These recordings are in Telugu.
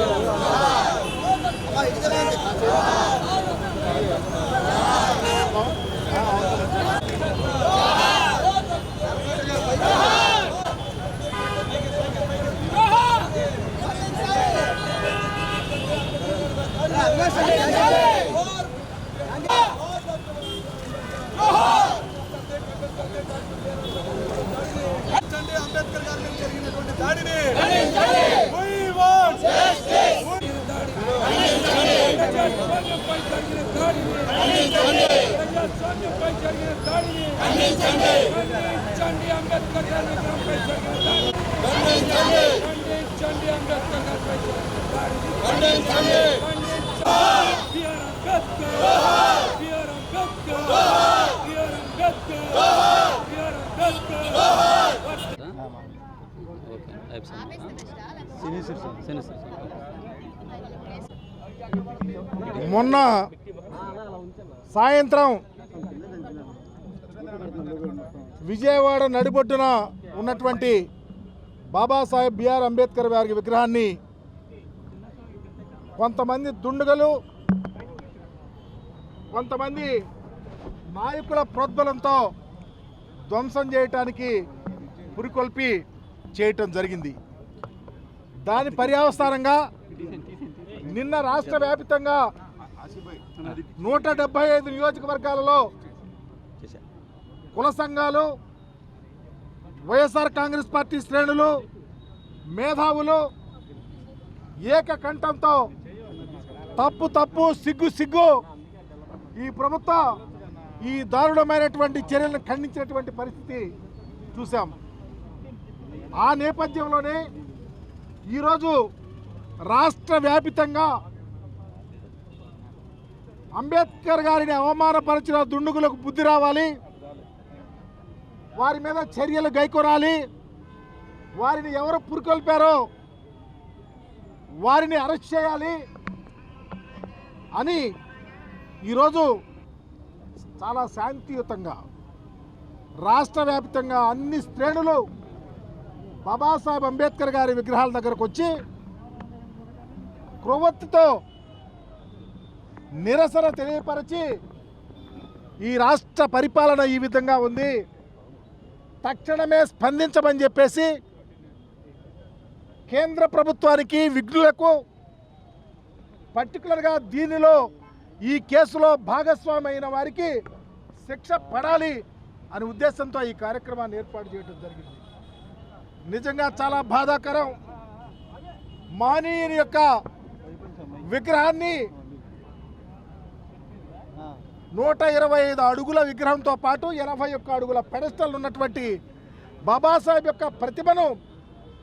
Oh, you're the man. ఖండించండి అంబేద్కర్ గారి విగ్రహంపై జరిగిన దాడిని ఖండించండి అంబేద్కర్ గారిపై జరిగిన దాడిని ఖండించండి BR Ambedkar BR Ambedkar BR Ambedkar BR Ambedkar okay అయిపోయింది సరే సార్ మొన్న సాయంత్రం విజయవాడ నడిబొడ్డున ఉన్నటువంటి బాబాసాహెబ్ బిఆర్ అంబేద్కర్ గారి విగ్రహాన్ని కొంతమంది దుండుగలు కొంతమంది నాయకుల ప్రోద్బలంతో ధ్వంసం చేయటానికి పురికొల్పి చేయటం జరిగింది. దాని పర్యావస్థానంగా నిన్న రాష్ట్ర వ్యాప్తంగా నూట డెబ్బై ఐదు నియోజకవర్గాలలో కుల సంఘాలు వైఎస్ఆర్ కాంగ్రెస్ పార్టీ శ్రేణులు మేధావులు ఏకకంఠంతో తప్పు తప్పు సిగ్గు సిగ్గు ఈ ప్రభుత్వ ఈ దారుణమైనటువంటి చర్యలను ఖండించినటువంటి పరిస్థితి చూసాం ఆ నేపథ్యంలోనే ఈరోజు రాష్ట్ర వ్యాపితంగా అంబేద్కర్ గారిని అవమానపరిచిన దుండుగులకు బుద్ధి రావాలి. వారి మీద చర్యలు గైకొనాలి. వారిని ఎవరు పురికొల్పారో వారిని అరెస్ట్ చేయాలి అని ఈరోజు చాలా శాంతియుతంగా రాష్ట్ర వ్యాప్తంగా అన్ని శ్రేణులు బాబాసాహెబ్ అంబేద్కర్ గారి విగ్రహాల దగ్గరకు వచ్చి క్రొవ్వొత్తితో నిరసన తెలియపరిచి ఈ రాష్ట్ర పరిపాలన ఈ విధంగా ఉంది. తక్షణమే స్పందించమని చెప్పేసి కేంద్ర ప్రభుత్వానికి విఘ్నులకు పర్టికులర్గా దీనిలో ఈ కేసులో భాగస్వామైన వారికి శిక్ష పడాలి అనే ఉద్దేశంతో ఈ కార్యక్రమాన్ని ఏర్పాటు చేయడం జరిగింది. నిజంగా చాలా బాధాకరం. మహనీయుని యొక్క విగ్రహాన్ని నూట ఇరవై ఐదు అడుగుల విగ్రహంతో పాటు ఎనభై ఒక్క అడుగుల పెడస్టల్ ఉన్నటువంటి బాబాసాహెబ్ యొక్క ప్రతిభను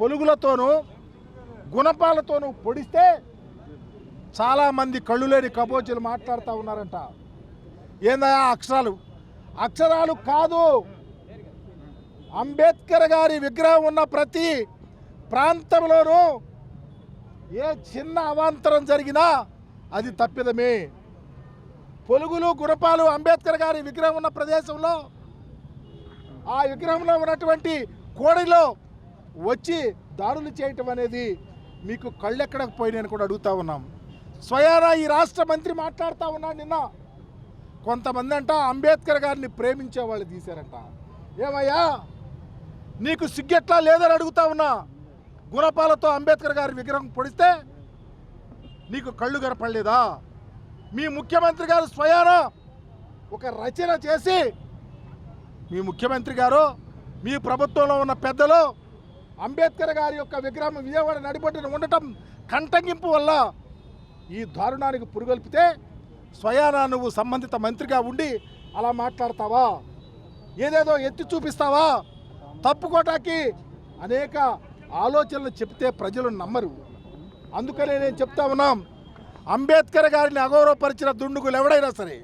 పొలుగులతోనూ గుణపాలతోనూ పొడిస్తే చాలామంది కళ్ళు లేని కబోజీలు మాట్లాడుతూ ఉన్నారంట. ఏందా అక్షరాలు? అక్షరాలు కాదు. అంబేద్కర్ గారి విగ్రహం ఉన్న ప్రతి ప్రాంతంలోనూ ఏ చిన్న అవాంతరం జరిగినా అది తప్పిదమే. పొలుగులు గురపాలు అంబేద్కర్ గారి విగ్రహం ఉన్న ప్రదేశంలో ఆ విగ్రహంలో ఉన్నటువంటి కోడిలో వచ్చి దాడులు చేయటం అనేది మీకు కళ్ళెక్కడకపోయినాయని కూడా అడుగుతా ఉన్నాం. స్వయానా ఈ రాష్ట్ర మంత్రి మాట్లాడుతూ ఉన్నాడు నిన్న. కొంతమంది అంట అంబేద్కర్ గారిని ప్రేమించే వాళ్ళు తీశారంట. ఏమయ్యా? నీకు సిగ్గెట్లా లేదని అడుగుతా ఉన్నా. గురపాలతో అంబేద్కర్ గారి విగ్రహం పొడిస్తే నీకు కళ్ళు గరపడలేదా మీ ముఖ్యమంత్రి గారు స్వయాన ఒక రచన చేసి మీ ముఖ్యమంత్రి గారు మీ ప్రభుత్వంలో ఉన్న పెద్దలు అంబేద్కర్ గారి యొక్క విగ్రహం విజయవాడ నడిబొడ్డున ఉండటం కంటగింపు వల్ల ఈ దారుణానికి పురుగొల్పితే స్వయానా నువ్వు సంబంధిత మంత్రిగా ఉండి అలా మాట్లాడతావా? ఏదేదో ఎత్తి చూపిస్తావా? తప్పుకోటాకి అనేక ఆలోచనలు చెప్తే ప్రజలు నమ్మరు. అందుకనే నేను చెప్తా ఉన్నాం అంబేద్కర్ గారిని అగౌరవపరిచిన దుండుగులు ఎవడైనా సరే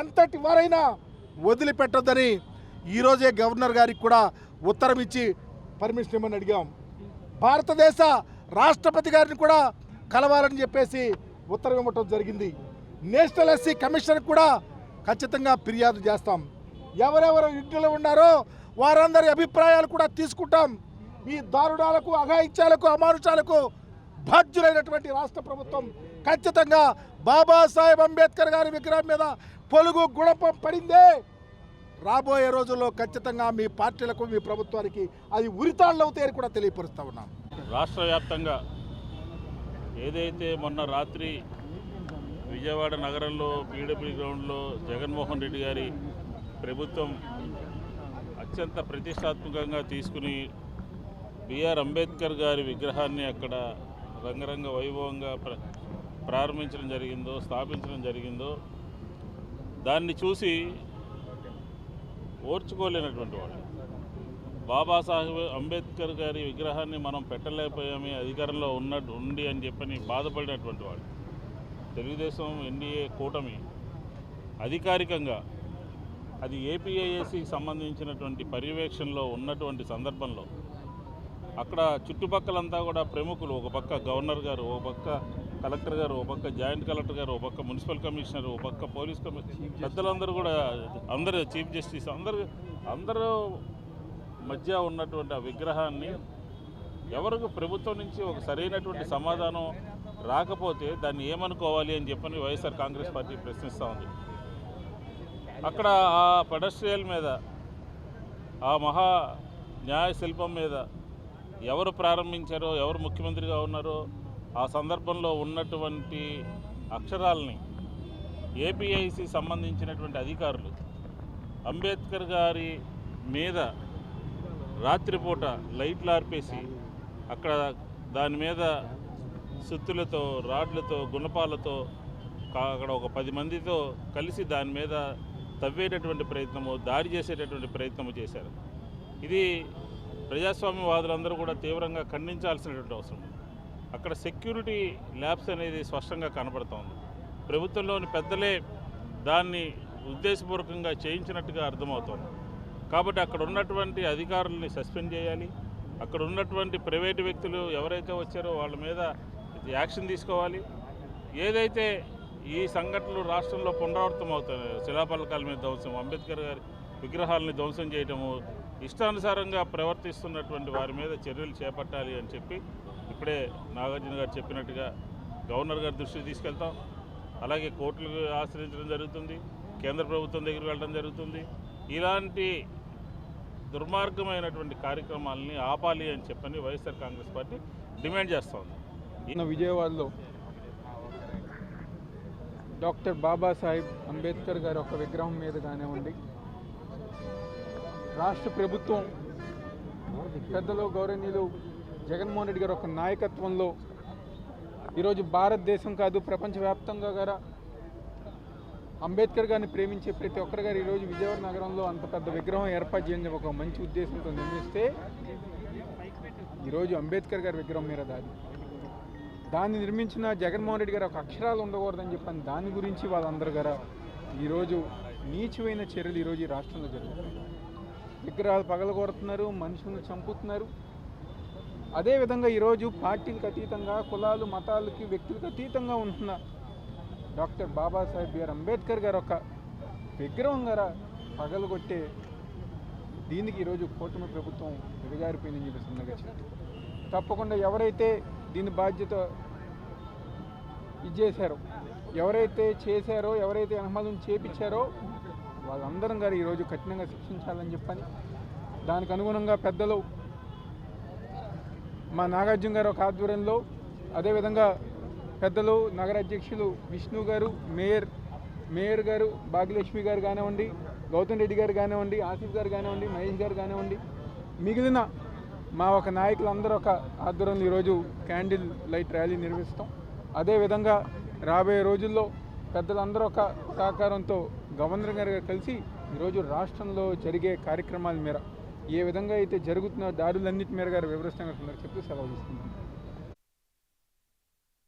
ఎంతటి వారైనా వదిలిపెట్టొద్దని ఈరోజే గవర్నర్ గారికి కూడా ఉత్తరం ఇచ్చి పర్మిషన్ ఇవ్వమని అడిగాం. భారతదేశ రాష్ట్రపతి గారిని కూడా కలవాలని చెప్పేసి ఉత్తరం ఇవ్వటం జరిగింది. నేషనల్ ఎస్సీ కమిషన్ కూడా ఖచ్చితంగా ఫిర్యాదు చేస్తాం. ఎవరెవరు ఇంట్లో ఉన్నారో వారందరి అభిప్రాయాలు కూడా తీసుకుంటాం. ఈ దారుణాలకు అఘాయిత్యాలకు అమానుషాలకు బాధ్యులైనటువంటి రాష్ట్ర ప్రభుత్వం ఖచ్చితంగా బాబాసాహెబ్ అంబేద్కర్ గారి విగ్రహం మీద పొలుగు గుణపం పడిందే. రాబోయే రోజుల్లో ఖచ్చితంగా మీ పార్టీలకు మీ ప్రభుత్వానికి అది ఉరితాళ్ళు అవుతాయని కూడా తెలియపరుస్తా ఉన్నాం. రాష్ట్ర వ్యాప్తంగా ఏదైతే మొన్న రాత్రి విజయవాడ నగరంలో పీడబ్ల్యూ గ్రౌండ్లో జగన్మోహన్ రెడ్డి గారి ప్రభుత్వం అత్యంత ప్రతిష్టాత్మకంగా తీసుకుని బిఆర్ అంబేద్కర్ గారి విగ్రహాన్ని అక్కడ రంగరంగ వైభవంగా ప్ర ప్రారంభించడం జరిగిందో స్థాపించడం జరిగిందో దాన్ని చూసి ఓర్చుకోలేనటువంటి వాళ్ళు. బాబాసాహెబ్ అంబేద్కర్ గారి విగ్రహాన్ని మనం పెట్టలేకపోయామని అధికారంలో ఉన్నట్టు ఉండి అని చెప్పని బాధపడినటువంటి వాడు తెలుగుదేశం ఎన్డీఏ కూటమి అధికారికంగా అది ఏపీఐఎస్సికి సంబంధించినటువంటి పర్యవేక్షణలో ఉన్నటువంటి సందర్భంలో అక్కడ చుట్టుపక్కలంతా కూడా ప్రముఖులు ఒక పక్క గవర్నర్ గారు ఒక పక్క కలెక్టర్ గారు ఒక పక్క జాయింట్ కలెక్టర్ గారు ఒక పక్క మున్సిపల్ కమిషనర్ ఒక పక్క పోలీస్ కమిషనర్ పెద్దలందరూ కూడా అందరు చీఫ్ జస్టిస్ అందరు అందరూ మధ్య ఉన్నటువంటి ఆ విగ్రహాన్ని ఎవరికి ప్రభుత్వం నుంచి ఒక సరైనటువంటి సమాధానం రాకపోతే దాన్ని ఏమనుకోవాలి అని చెప్పని వైఎస్ఆర్ కాంగ్రెస్ పార్టీ ప్రశ్నిస్తూ ఉంది. అక్కడ ఆ పెడస్ట్రియల్ మీద ఆ మహా న్యాయ శిల్పం మీద ఎవరు ప్రారంభించారో ఎవరు ముఖ్యమంత్రిగా ఉన్నారో ఆ సందర్భంలో ఉన్నటువంటి అక్షరాలని ఏపీఐసి సంబంధించినటువంటి అధికారులు అంబేద్కర్ గారి మీద రాత్రిపూట లైట్లు ఆర్పేసి అక్కడ దాని మీద సుత్తులతో రాడ్లతో గుణపాలతో అక్కడ ఒక పది మందితో కలిసి దాని మీద తవ్వేటటువంటి ప్రయత్నము దాడి చేసేటటువంటి ప్రయత్నము చేశారు ఇది ప్రజాస్వామ్యవాదులందరూ కూడా తీవ్రంగా ఖండించాల్సినటువంటి అవసరం ఉంది. అక్కడ సెక్యూరిటీ ల్యాబ్స్ అనేది స్పష్టంగా కనబడుతోంది. ప్రభుత్వంలోని పెద్దలే దాన్ని ఉద్దేశపూర్వకంగా చేయించినట్టుగా అర్థమవుతోంది. కాబట్టి అక్కడ ఉన్నటువంటి అధికారుల్ని సస్పెండ్ చేయాలి. అక్కడ ఉన్నటువంటి ప్రైవేటు వ్యక్తులు ఎవరైతే వచ్చారో వాళ్ళ మీద యాక్షన్ తీసుకోవాలి. ఏదైతే ఈ సంఘటనలు రాష్ట్రంలో పునరావృతం అవుతున్నాయి శిలాపలకాల మీద ధ్వంసం అంబేద్కర్ గారి విగ్రహాలని ధ్వంసం చేయటము ఇష్టానుసారంగా ప్రవర్తిస్తున్నటువంటి వారి మీద చర్యలు చేపట్టాలి అని చెప్పి ఇప్పుడే నాగార్జున గారు చెప్పినట్టుగా గవర్నర్ గారి దృష్టికి తీసుకెళ్తాం. అలాగే కోర్టులకు ఆశ్రయించడం జరుగుతుంది. కేంద్ర ప్రభుత్వం దగ్గరికి వెళ్ళడం జరుగుతుంది. ఇలాంటి దుర్మార్గమైనటువంటి కార్యక్రమాలని ఆపాలి అని చెప్పని వైఎస్ఆర్ కాంగ్రెస్ పార్టీ డిమాండ్ చేస్తోంది ఈయన విజయవాడలో డాక్టర్ బాబాసాహెబ్ అంబేద్కర్ గారి ఒక విగ్రహం మీద కానివ్వండి రాష్ట్ర ప్రభుత్వం పెద్దలు గౌరవనీయులు జగన్మోహన్ రెడ్డి గారు ఒక నాయకత్వంలో ఈరోజు భారతదేశం కాదు ప్రపంచవ్యాప్తంగా గారా అంబేద్కర్ గారిని ప్రేమించే ప్రతి ఒక్కరి గారు ఈరోజు విజయవాడ నగరంలో అంత పెద్ద విగ్రహం ఏర్పాటు చేయని ఒక మంచి ఉద్దేశంతో నిర్మిస్తే ఈరోజు అంబేద్కర్ గారి విగ్రహం మీద దాడి. దాన్ని నిర్మించిన జగన్మోహన్ రెడ్డి గారు ఒక అక్షరాలు ఉండకూడదని చెప్పని దాని గురించి వాళ్ళందరూ గారు ఈరోజు నీచమైన చర్యలు ఈరోజు ఈ రాష్ట్రంలో జరుగుతున్నాయి. విగ్రహాలు పగలగొడుతున్నారు మనుషులను చంపుతున్నారు. అదేవిధంగా ఈరోజు పార్టీలకు అతీతంగా కులాలు మతాలకి వ్యక్తులకు అతీతంగా ఉంటున్న డాక్టర్ బాబాసాహెబ్ బిఆర్ అంబేద్కర్ గారు ఒక విగ్రహం గారా పగలగొట్టే దీనికి ఈరోజు కూటమి ప్రభుత్వం ఎదిగారిపోయిందని చెప్పి సందర్గా తప్పకుండా ఎవరైతే దీని బాధ్యత ఇచ్చేశారో ఎవరైతే చేశారో ఎవరైతే అనుమానం చేపించారో వాళ్ళందరం గారు ఈరోజు కఠినంగా శిక్షించాలని చెప్పని దానికి అనుగుణంగా పెద్దలు మా నాగార్జున గారు ఒక ఆధ్వర్యంలో అదేవిధంగా పెద్దలు నగర అధ్యక్షులు విష్ణు గారు మేయర్ మేయర్ గారు భాగ్యలక్ష్మి గారు కానివ్వండి గౌతమ్ రెడ్డి గారు కానివ్వండి ఆసిఫ్ గారు కానివ్వండి మహేష్ గారు కానివ్వండి మిగిలిన మా ఒక నాయకులందరూ ఒక ఆధ్వర్యంలో ఈరోజు క్యాండిల్ లైట్ ర్యాలీ నిర్వహిస్తాం. అదేవిధంగా రాబోయే రోజుల్లో పెద్దలందరూ ఒక సహకారంతో గవర్నర్ గారు కలిసి ఈరోజు రాష్ట్రంలో జరిగే కార్యక్రమాల మేర ఏ విధంగా అయితే జరుగుతున్న దాడులన్నిటి మేర గారు వివరిస్తాం చెప్తూ సెలవు తీసుకుంటాం